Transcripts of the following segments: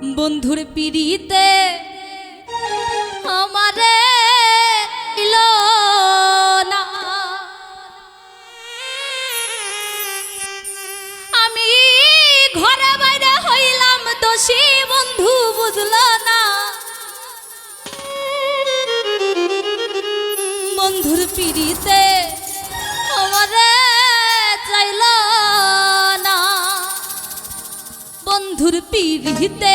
বন্ধুর পিড়িতে আমারে আমি ঘরে বাইরে হইলাম, দোষী বন্ধু বুঝল না। বন্ধুর পিড়িতে আমারে চাইল না। বন্ধুর পিড়িতে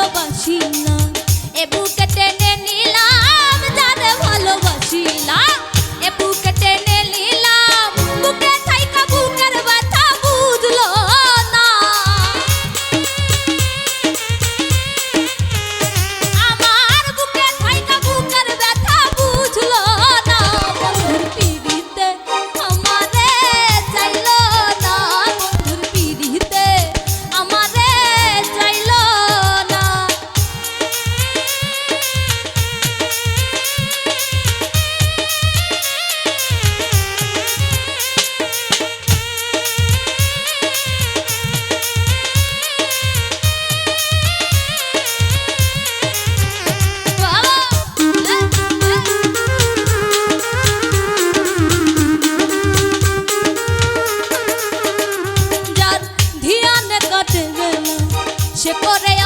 ভালোবাসি না এ বুকে টেনে নিয়ে সে করে